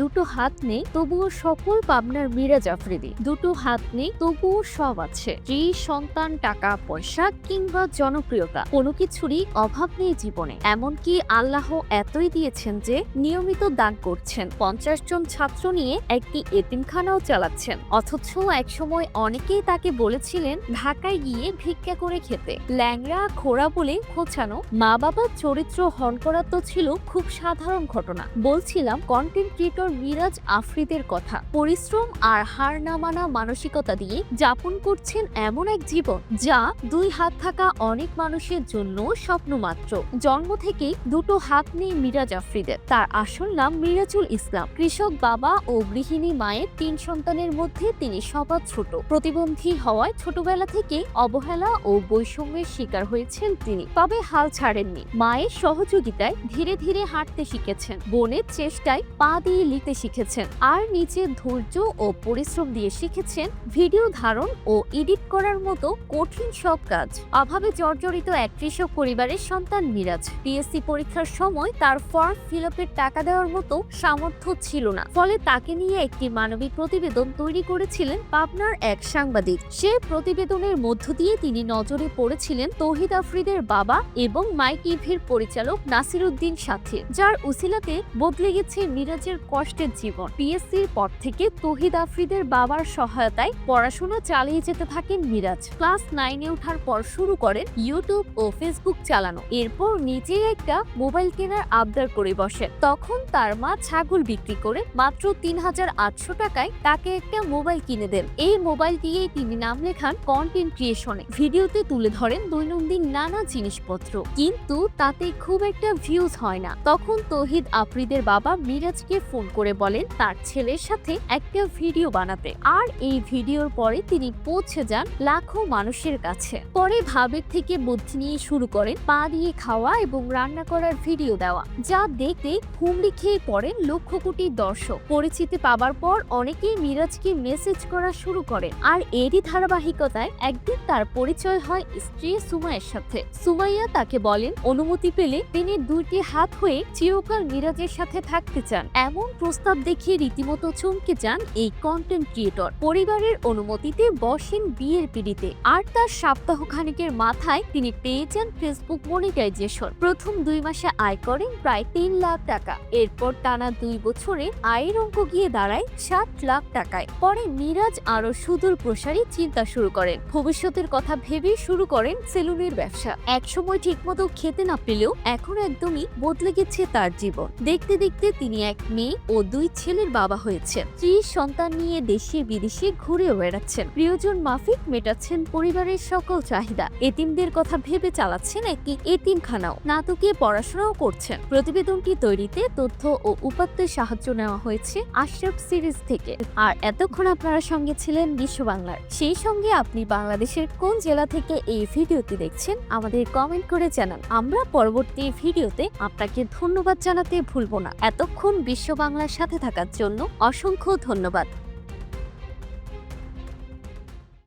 দুটো হাত নেই, তবুও সফল পাবনার মীরা জাফরিদি। দুটো হাত নেই, তবুও সব আছে। স্ত্রী, সন্তান, টাকা, পয়সা কিংবা জনপ্রিয়তা, কোনো কিছুরই অভাব নেই জীবনে। এমনকি আল্লাহ এতই দিয়েছেন যে নিয়মিত দান করছেন। পঞ্চাশ জন ছাত্র নিয়ে একটি এতিমখানাও চালাচ্ছেন। অথচ একসময় অনেকেই তাকে বলেছিলেন, ঢাকায় গিয়ে ভিক্ষা করে খেতে। ল্যাংড়া খোড়া বলে খোঁচানো মা বাবার চরিত্র হন করা তো ছিল খুব সাধারণ ঘটনা। বলছিলাম কন্টেন্ট ক্রিয়েটর মিরাজ আফ্রিদের কথা। পরিশ্রম আর হার না মানা মানসিকতা দিয়ে যাপন করছেন এমন এক জীবন, যা দুই হাত থাকা অনেক মানুষের জন্য স্বপ্ন মাত্র। জন্ম থেকেই দুটো হাত নেই মিরাজ আফ্রিদের। তার আসল নাম মিরাজুল ইসলাম। কৃষক বাবা ও গৃহিণী মায়ের তিন সন্তানের মধ্যে তিনি সবার ছোট। প্রতিবন্ধী হওয়ায় ছোটবেলা থেকে অবহেলা ও বৈষম্যের শিকার হয়েছেন তিনি। তবে হাল ছাড়েননি। মায়ের সহযোগিতায় ধীরে ধীরে হাঁটতে শিখেছেন। বোনের চেষ্টায় পা দিয়ে লিখতে শিখেছেন আর নিজের ধৈর্য ও পরিশ্রম দিয়ে শিখেছেন ভিডিও ধারণ ও এডিট করার মতো কঠিন সব কাজ। অভাবে জর্জরিত এক কৃষক পরিবারের সন্তান মিরাজ। পিএসসি পরীক্ষার সময় তার ফর্ম ফিল টাকা দেওয়ার মতো সামর্থ্য ছিল না। ফলে তাকে নিয়ে একটি মানবিক প্রতিবেদন তৈরি করেছিলেন পাবনার এক সাংবাদিক। সে প্রতিবেদনের মধ্য দিয়ে তিনি নজরে পড়েছিলেন তৌহিদ আফ্রিদের বাবা এবং মাই টিভির পরিচালক নাসির উদ্দিন সাথী, যার উসিলাতে বদলে গেছে মিরাজের কষ্টের জীবন। পিএসসির পর থেকে তৌহিদ আফ্রিদের বাবার সহায়তায় পড়াশোনা চালিয়ে যেতে থাকেন মিরাজ। ক্লাস নাইনে ওঠার পর শুরু করেন ইউটিউব ও ফেসবুক চালানো। এরপর নিজেই একটা মোবাইল কেনার আবদার করে বসেন। তখন তার মা ছাগল বিক্রি করে মাত্র তিন হাজার আটশো টাকায় তাকে একটা মোবাইল কিনে দেন। এই মোবাইল দিয়েই তিনি নাম লেখান কন্টেন্ট ক্রিয়েশনে ভিডিওতে তুলে ধরেন দৈনন্দিন নানা জিনিসপত্র। কিন্তু তাতে খুব একটা ভিউজ হয় না। তখন তৌহিদ আফ্রিদের বাবা মিরাজকে ফোন করে বলেন তার ছেলের সাথে একটা ভিডিও বানাতে। আর এই ভিডিওর পরে তিনি পৌঁছে যান লাখো মানুষের কাছে। পরে ভাবের থেকে বুদ্ধি নিয়ে শুরু করেন পা দিয়ে খাওয়া এবং রান্না করার ভিডিও দেওয়া, যা দেখতে হুমড়ি খেয়ে পড়েন লক্ষ কোটি দর্শক। পরিচিতি পাবার পর অনেকেই মিরাজকে মেসেজ করা শুরু করেন। আর এরই ধারাবাহিকতায় একদিন তার পরিচয় হয় স্ত্রী সুমাইয়ের সাথে। সুমাইয়া তাকে বলেন, অনুমতি পেলে তিনি দুইটি হাত হয়ে চিরকাল মিরাজের সাথে থাকতে চান। এমন প্রস্তাব দেখে রীতিমতো চমকে যান এই কন্টেন্ট ক্রিয়েটর পরিবারের অনুমতিতে বসেন বিয়ের পিড়িতে, আর তার সপ্তাহ খানিকের মাথায় তিনি পেয়ে যান ফেসবুক মনিটাইজেশন প্রথম দুই মাসে আয় করেন প্রায় তিন লাখ টাকা। এরপর টানা দুই বছরে আয়ের অঙ্ক গিয়ে দাঁড়ায় সাত লাখ টাকায়। পরে মিরাজ আরও সুদূর প্রসারী চিন্তা শুরু করেন। ভবিষ্যতের কথা ভেবে শুরু করেন সেলুনের ব্যবসা। একসময় ঠিকমতো খেতে না পেলেও এখন একদমই বদলে গেছে তার জীবন। দেখতে দেখতে তিনি এক মেয়ে ও দুই ছেলের বাবা হয়েছেন স্ত্রী, সন্তান নিয়ে দেশে বিদেশে ঘুরে বেড়াচ্ছেন। প্রিয়জন মাফিক মেটাচ্ছেন পরিবারের সকল চাহিদা। এতিমদের কথা ভেবে চালাচ্ছেন একটি এতিমখানাও। নাটকে পড়াশোনাও করছেন। প্রতিবেদনটি তৈরিতে তথ্য ও উপাত্তের সাহায্য নেওয়া হয়েছে আশরাফ সিরিজ থেকে। আর এতক্ষণ আপনারা সঙ্গে ছিলেন বিশ্ব বাংলার। সেই সঙ্গে আপনি বাংলাদেশের কোন জেলা থেকে এই ভিডিওটি দেখছেন, আমাদের কমেন্ট করে জানান। আমরা পরবর্তী ভিডিওতে আপনাকে ধন্যবাদ জানাতে ভুলব না। এতক্ষণ বিশ্ব বাংলার সাথে থাকার জন্য অসংখ্য ধন্যবাদ।